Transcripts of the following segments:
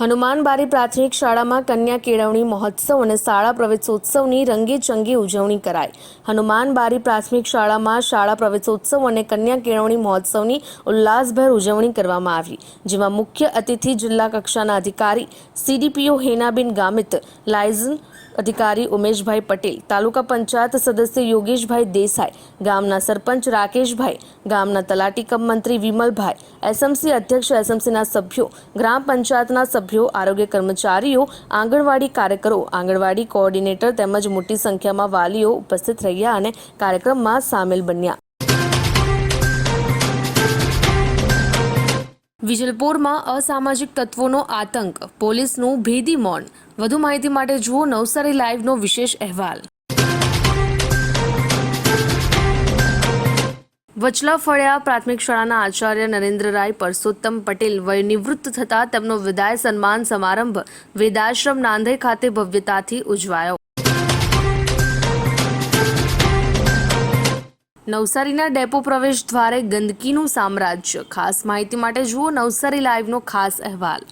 હનુમાનબારી પ્રાથમિક શાળામાં કન્યા કેળવણી મહોત્સવ અને શાળા પ્રવેશોત્સવની રંગેચંગી ઉજવણી કરાઈ. હનુમાનબારી પ્રાથમિક શાળામાં શાળા પ્રવેશોત્સવ અને કન્યા કેળવણી મહોત્સવની ઉલ્લાસભેર ઉજવણી કરવામાં આવી, જેમાં મુખ્ય અતિથિ જિલ્લા કક્ષાના અધિકારી, સીડીપીઓ હેનાબેન ગામિત, લાયઝન અધિકારી ઉમેશભાઈ પટેલ, તાલુકા પંચાયત સદસ્ય યોગેશભાઈ દેસાઈ, ગામના સરપંચ રાકેશભાઈ, ગામના તલાટી કમ મંત્રી વિમલભાઈ, એસએમસી અધ્યક્ષ, એસએમસીના સભ્યો, ગ્રામ પંચાયતના સભ્યો, આરોગ્ય કર્મચારીઓ, આંગણવાડી કાર્યકરો, આંગણવાડી કોઓર્ડિનેટર તેમજ મોટી સંખ્યામાં વાલીઓ ઉપસ્થિત રહ્યા અને કાર્યક્રમમાં સામેલ બન્યા. વિજલપુરમાં અસામાજિક તત્વોનો આતંક, પોલીસનું ભેદી મૌન. વધુ માહિતી માટે જુઓ નવસારી લાઈવનો વિશેષ અહેવાલ. વચલા ફળિયા પ્રાથમિક શાળાના આચાર્ય નરેન્દ્રરાય પરસોત્તમ પટેલ વય નિવૃત્ત થતા તેમનો વિદાય સન્માન સમારંભ વેદાશ્રમ નાંધે ખાતે ભવ્યતાથી ઉજવાયો. નવસારીના ડેપો પ્રવેશ દ્વારે ગંદકીનું સામ્રાજ્ય. ખાસ માહિતી માટે જુઓ નવસારી લાઈવનો ખાસ અહેવાલ.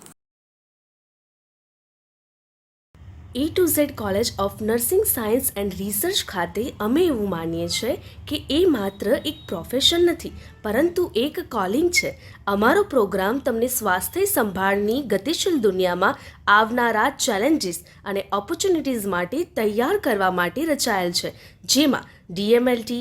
A to Z college of nursing science and research ખાતે અમે એવું માનીએ છીએ કે એ માત્ર એક પ્રોફેશન નથી, પરંતુ એક કોલિંગ છે. અમારો પ્રોગ્રામ તમને સ્વાસ્થ્ય સંભાળની ગતિશીલ દુનિયામાં આવનારા ચેલેન્જીસ અને ઓપોર્ચ્યુનિટીઝ માટે તૈયાર કરવા માટે રચાયેલ છે. જેમાં DMLT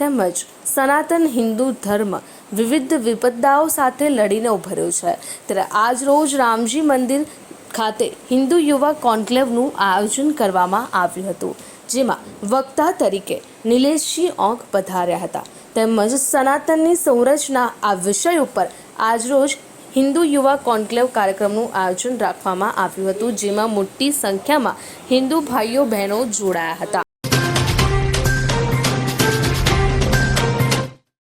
તેમજ સનાતન હિન્દુ ધર્મ વિવિધ વિપદાઓ સાથે લડીને ઉભર્યો છે. ત્યારે આજ રોજ રામજી મંદિર ખાતે હિન્દુ યુવા કોન્ક્લેવનું આયોજન કરવામાં આવ્યું હતું, જેમાં વક્તા તરીકે નિલેશજી ઓંક પધાર્યા હતા. તેમજ સનાતનની સંરચના આ વિષય ઉપર આજરોજ હિન્દુ યુવા કોન્ક્લેવ કાર્યક્રમનું આયોજન રાખવામાં આવ્યું હતું, જેમાં મોટી સંખ્યામાં હિન્દુ ભાઈઓ બહેનો જોડાયા હતા.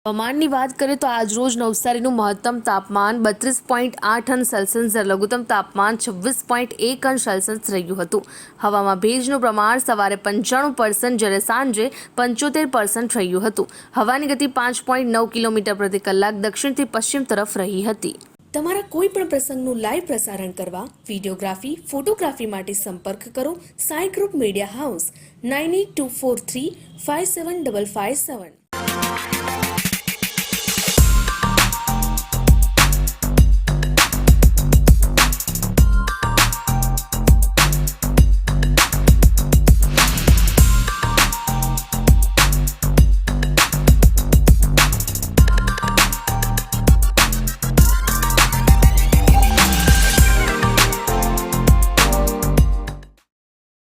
હવામાનની વાત કરીએ તો આજરોજ નવસારીનું મહત્તમ તાપમાન બત્રીસ પોઈન્ટ આઠ અંશ સેલ્સિયસ જ્યારે લઘુત્તમ તાપમાન છવ્વીસ પોઈન્ટ એક અંશ સેલ્સિયસ રહ્યું હતું. હવામાં ભેજનું પ્રમાણ સવારે પંચાણું પર્સન્ટ જ્યારે સાંજે પંચોતેર પર્સન્ટ રહ્યું હતું. હવાની ગતિ પાંચ પોઈન્ટ નવ કિલોમીટર પ્રતિ કલાક દક્ષિણથી પશ્ચિમ તરફ રહી હતી. તમારા કોઈ પણ પ્રસંગનું લાઈવ પ્રસારણ કરવા વિડીયોગ્રાફી, ફોટોગ્રાફી માટે સંપર્ક કરો Sai group media house, nine eight two four three five seven double five seven.